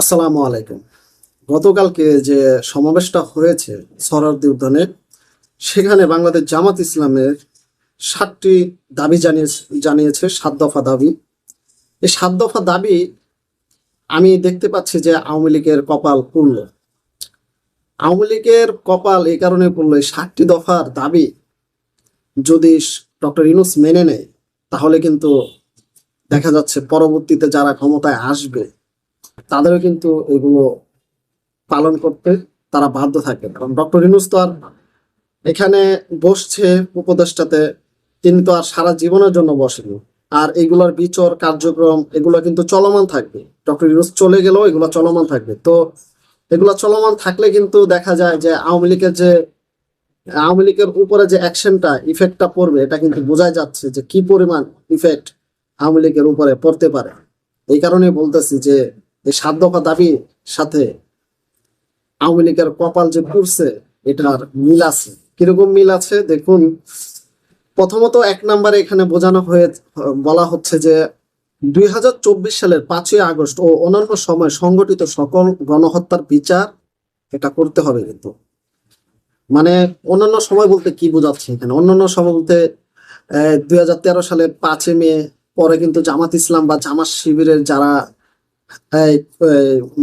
আসসালামু আলাইকুম। গতকালকে যে সমাবেশটা হয়েছে সরারদি উদ্যানে, সেখানে বাংলাদেশ জামাত ইসলামের সাতটি দাবি জানিয়ে জানিয়েছে, সাত দফা দাবি। এই সাত দফা দাবি আমি দেখতে পাচ্ছি যে আওয়ামী লীগের কপাল পুরল আওয়ামী লীগের কপাল এই কারণে পড়ল এই সাতটি দফার দাবি যদি ডক্টর ইনুস মেনে নেয়, তাহলে কিন্তু দেখা যাচ্ছে পরবর্তীতে যারা ক্ষমতায় আসবে তাদেরও কিন্তু এগুলো পালন করতে তারা বাধ্য থাকে কারণ ডক্টর ইনুস তো আর এখানে বসছে উপদেষ্টাতে, তিনি তো আর সারা জীবনের জন্য বসেনি আর এগুলোর বিচার, কার্যক্রম, এগুলো কিন্তু চলমান থাকবে। ডক্টর ইনুস চলে গেলেও এগুলো চলমান থাকবে। তো এগুলো চলমান থাকলে কিন্তু দেখা যায় যে আওয়ামী লীগের যে, আওয়ামী লীগের উপরে যে অ্যাকশনটা, ইফেক্টটা পড়বে, এটা কিন্তু বোঝাই যাচ্ছে যে কি পরিমাণ ইফেক্ট আওয়ামী লীগের উপরে পড়তে পারে। এই কারণে বলতেছি যে এই সাত দফা দাবির সাথে আওয়ামী লীগের কপাল যে পুড়ছে, এটার মিল আছে। কীরকম মিল আছে? দেখুন, প্রথমত এক নম্বরে এখানে বোঝানো হয়ে, বলা হচ্ছে যে দুই হাজার চব্বিশ সালের পাঁচই আগস্ট ও অন্যান্য সময় সংগঠিত সকল গণহত্যার বিচার এটা করতে হবে কিন্তু। মানে অন্যান্য সময় বলতে কি বোঝাচ্ছে এখানে? অন্যান্য সময় বলতে দুই হাজার তেরো সালে পাঁচই মে, পরে কিন্তু জামাত ইসলাম বা জামাত শিবিরের যারা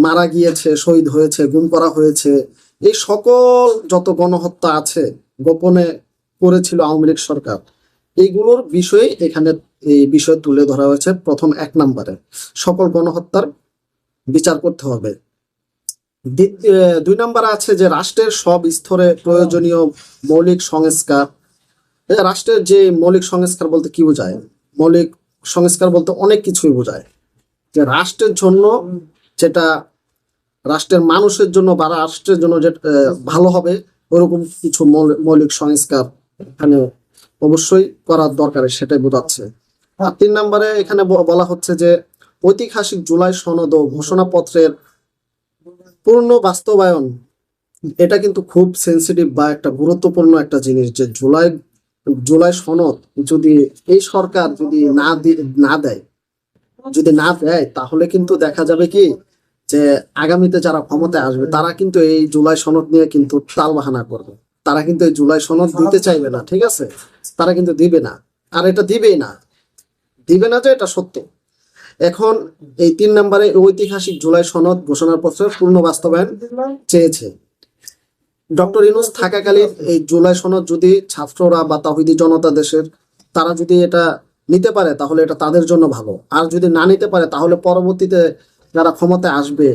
মারা গিয়েছে, শহীদ হয়েছে, গুম করা হয়েছে, এই সকল যত গণহত্যা আছে গোপনে করেছিল আওয়ামী লীগ সরকার, এইগুলোর বিষয়ে এখানে এই বিষয় তুলে ধরা হয়েছে প্রথম এক নম্বরে। সকল গণহত্যার বিচার করতে হবে। দুই নম্বরে আছে যে রাষ্ট্রের সব স্তরে প্রয়োজনীয় মৌলিক সংস্কার। রাষ্ট্রের যে মৌলিক সংস্কার বলতে কি বোঝায়? মৌলিক সংস্কার বলতে অনেক কিছুই বোঝায়। যে রাষ্ট্রের জন্য যেটা রাষ্ট্রের মানুষের জন্য বা রাষ্ট্রের জন্য যে ভালো হবে, ওরকম কিছু মৌল- মৌলিক সংস্কার এখানে অবশ্যই করার দরকার সেটাই বোঝাচ্ছে। আর তিন নম্বরে এখানে বলা হচ্ছে যে ঐতিহাসিক জুলাই সনদ ও ঘোষণাপত্রের পূর্ণ বাস্তবায়ন, এটা কিন্তু খুব সেন্সিটিভ বা একটা গুরুত্বপূর্ণ একটা জিনিস যে জুলাই জুলাই সনদ যদি এই সরকার যদি না না দেয় যদি না দেয়, তাহলে কিন্তু দেখা যাবে কি যে আগামীতে যারা ক্ষমতায় আসবে, তারা কিন্তু এই জুলাই সনদ নিয়ে কিন্তু তাল বাহানা করবে। তারা কিন্তু এই জুলাই সনদ দিতে চাইবে না, ঠিক আছে? তারা কিন্তু দিবে না। আর এটা দিবেই না। দিবে না যে এটা সত্য। এখন এই তিন নম্বরে ঐতিহাসিক জুলাই সনদ ঘোষণাপত্রের পূর্ণ বাস্তবায়ন চেয়েছে। ডক্টর ইনুস থাকাকালীন এই জুলাই সনদ যদি ছাত্ররা বা তাহিদি জনতা দেশের, তারা যদি এটা নিতে পারে তাহলে এটা তাদের জন্য ভালো। আর যদি না নিতে পারে তাহলে পরবর্তীতে যারা ক্ষমতায় আসবে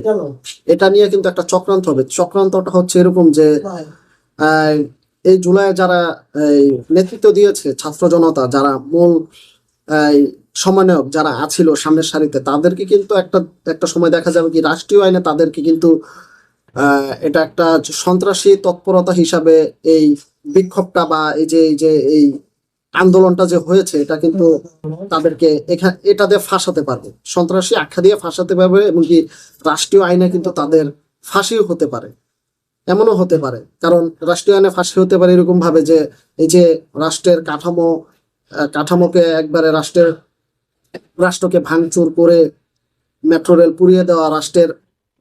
এটা নিয়ে কিন্তু একটা চক্রান্ত হবে। চক্রান্তটা হচ্ছে এরকম যে এই জুলাই যারা নেতৃত্ব দিয়েছে ছাত্র জনতা যারা মূল সমন্বয়ক যারা আছিল সামনের সারিতে তাদেরকে কিন্তু একটা একটা সময় দেখা যাবে কি রাষ্ট্রীয় আইনে তাদেরকে কিন্তু আহ, এটা একটা সন্ত্রাসী তৎপরতা হিসাবে এই বিক্ষোভটা বা এই যে এই যে এই আন্দোলনটা যে হয়েছে, এটা কিন্তু তাদেরকে এটা দিয়ে ফাঁসাতে পারবে। সন্ত্রাসী আখ্যা দিয়ে ফাঁসাতে পারবে এবং কি রাষ্ট্রীয় আইনে কিন্তু তাদের ফাঁসিও হতে পারে। এমনও হতে পারে। কারণ রাষ্ট্রীয় আইনে ফাঁসি হতে পারে এরকম ভাবে যে, এই যে রাষ্ট্রের কাঠামো কাঠামোকে একবারে রাষ্ট্রের, রাষ্ট্রকে ভাঙচুর করে মেট্রো রেল পুড়িয়ে দেওয়া, রাষ্ট্রের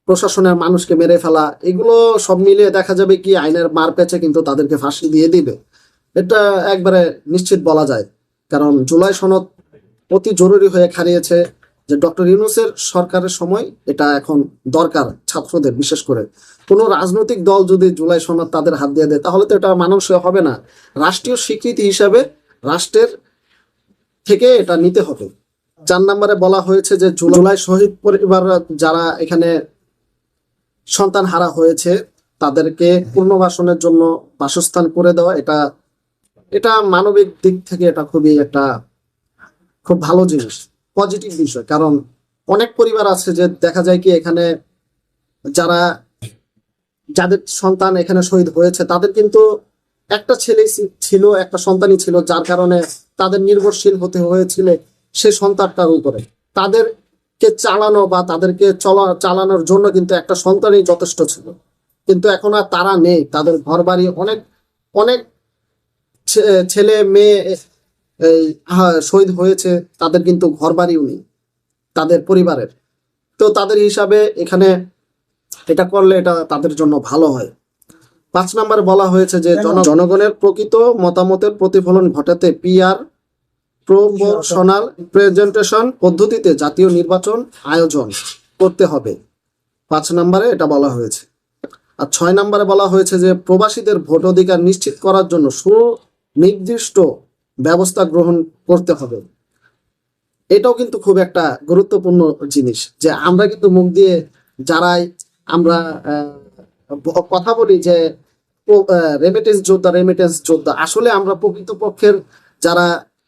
প্রশাসনের মানুষকে মেরে ফেলা, এগুলো সব মিলিয়ে দেখা যাবে কি আইনের মার পেছে কিন্তু তাদেরকে ফাঁসি দিয়ে দিবে। এটা একবারে নিশ্চিত বলা যায়। কারণ জুলাই সনদ অতি জরুরি হয়ে খারিয়েছে যে ডক্টর ইউনুসের সরকারের সময় এটা এখন দরকার ছাত্রদের, বিশেষ করে। কোনো রাজনৈতিক দল যদি জুলাই সনদ তাদের হাত দিয়ে দেয়, তাহলে তো এটা মানানসই হবে না। রাষ্ট্রীয় স্বীকৃতি হিসাবে রাষ্ট্রের থেকে এটা নিতে হবে। চার নম্বরে বলা হয়েছে যে জুলাই শহীদ পরিবার যারা এখানে সন্তান হারা হয়েছে, তাদেরকে পুনর্বাসনের জন্য বাসস্থান করে দেওয়া, এটা এটা মানবিক দিক থেকে এটা খুবই একটা খুব ভালো জিনিস পজিটিভ বিষয়। কারণ অনেক পরিবার আছে যে দেখা যায় কি এখানে যারা, যাদের সন্তান এখানে শহীদ হয়েছে, তাদের কিন্তু একটা ছেলে ছিল, একটা সন্তানই ছিল, যার কারণে তাদের নির্ভরশীল হতে হয়েছিল সে সন্তানটার উপরে। তাদেরকে চালানো বা তাদেরকে চলা, চালানোর জন্য কিন্তু একটা সন্তানই যথেষ্ট ছিল। কিন্তু এখন আর তারা নেই। তাদের ঘর বাড়ি অনেক অনেক ছেলে মেয়ে শহীদ হয়েছে তাদের কিন্তু ঘর বাড়িও নেই তাদের পরিবারের। তো তাদের হিসাবে এখানে এটা করলে এটা তাদের জন্য ভালো হয়। পাঁচ নম্বরে বলা হয়েছে যে জনগণের প্রকৃত মতামতের প্রতিফলন ঘটাতে পিআর প্রপোর্শনাল প্রেজেন্টেশন পদ্ধতিতে জাতীয় নির্বাচন আয়োজন করতে হবে। পাঁচ নম্বরে এটা বলা হয়েছে। আর ছয় নম্বরে বলা হয়েছে যে প্রবাসীদের ভোট অধিকার নিশ্চিত করার জন্য সুনির্দিষ্ট ব্যবস্থা গ্রহণ করতে হবে। এটাও কিন্তু খুব একটা গুরুত্বপূর্ণ জিনিস যে আমরা কিন্তু মুখ দিয়ে যারাই আমরা কথা বলি যে রেমিটেন্স যোদ্ধা রেমিটেন্স যোদ্ধা, আসলে আমরা প্রকৃতপক্ষের যারা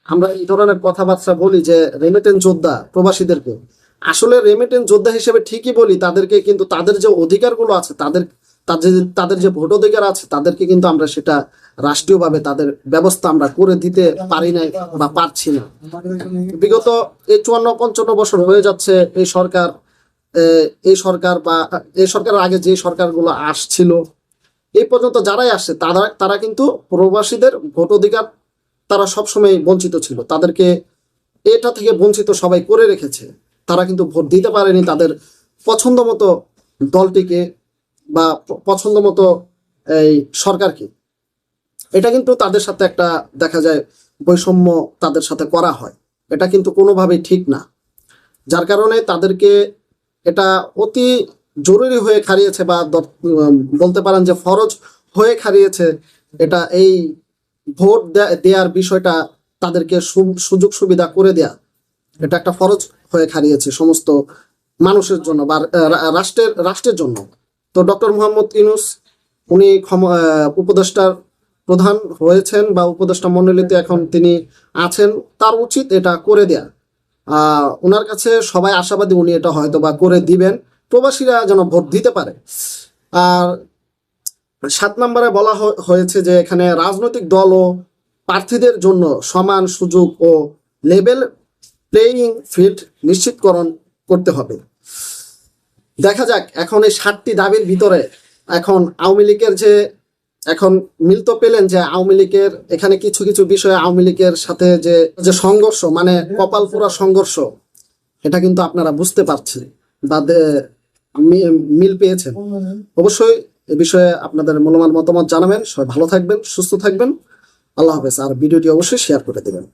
আমরা এই ধরনের কথাবার্তা বলি যে রেমিটেন্স যোদ্ধা প্রবাসীদেরকে, আসলে রেমিটেন্স যোদ্ধা হিসেবে ঠিকই বলি, তাদেরকে কিন্তু তাদের যে অধিকারগুলো আছে, তাদের তাদের তাদের যে ভোট অধিকার আছে, তাদেরকে কিন্তু আমরা সেটা রাষ্ট্রীয়ভাবে তাদের ব্যবস্থা আমরা করে দিতে পারি নাই বা পারছি না। বিগত এই চুয়ান্ন, পঞ্চান্ন বছর হয়ে যাচ্ছে এই সরকার এই সরকার বা এই সরকারের আগে যে সরকারগুলো আসছিল, এই পর্যন্ত যারাই আসছে, তারা তারা কিন্তু প্রবাসীদের ভোট অধিকার তারা সবসময় বঞ্চিত ছিল। তাদেরকে এটা থেকে বঞ্চিত সবাই করে রেখেছে। তারা কিন্তু ভোট দিতে পারেনি। তাদের পছন্দ মতো দলটিকে বা পছন্দ মতো এই সরকারকে। এটা কিন্তু তাদের সাথে একটা দেখা যায় বৈষম্য তাদের সাথে করা হয়। এটা কিন্তু কোনোভাবেই ঠিক না। যার কারণে তাদেরকে এটা অতি জরুরি হয়ে খারিয়েছে বা বলতে পারেন যে ফরজ হয়ে খারিয়েছে এটা এই ভোট দেওয়ার বিষয়টা তাদেরকে সুযোগ সুবিধা করে দেয়া। এটা একটা ফরজ হয়ে খারিয়েছে সমস্ত মানুষের জন্য বা রাষ্ট্রের রাষ্ট্রের জন্য। তো ডক্টর মোহাম্মদ ইউনুস, উনি উপদেষ্টার প্রধান হয়েছেন বা উপদেষ্টা মণ্ডলীতে এখন তিনি আছেন। তার উচিত এটা করে দেয়া। ওনার কাছে সবাই আশাবাদী উনি এটা হয়তো বা করে দিবেন। প্রবাসীরা যেন ভোট দিতে পারে। আর সাত নম্বরে বলা হয়েছে যে এখানে রাজনৈতিক দল ও প্রার্থীদের জন্য সমান সুযোগ ও লেভেল প্লেয়িং ফিল্ড নিশ্চিতকরণ করতে হবে। দেখা যাক, এখন এই সাতটি দাবির ভিতরে এখন আওয়ামী লীগের যে, এখন মিল তো পেলেন যে আওয়ামী লীগের এখানে কিছু কিছু বিষয়ে আওয়ামী লীগের সাথে যে যে সংঘর্ষ মানে কপাল পোড়া সংঘর্ষ, এটা কিন্তু আপনারা বুঝতে পারছেন বা মিল পেয়েছেন। অবশ্যই এ বিষয়ে আপনাদের মূল্যবান মতামত জানাবেন। সবাই ভালো থাকবেন, সুস্থ থাকবেন। আল্লাহ হাফেজ। আর ভিডিওটি অবশ্যই শেয়ার করে দেবেন।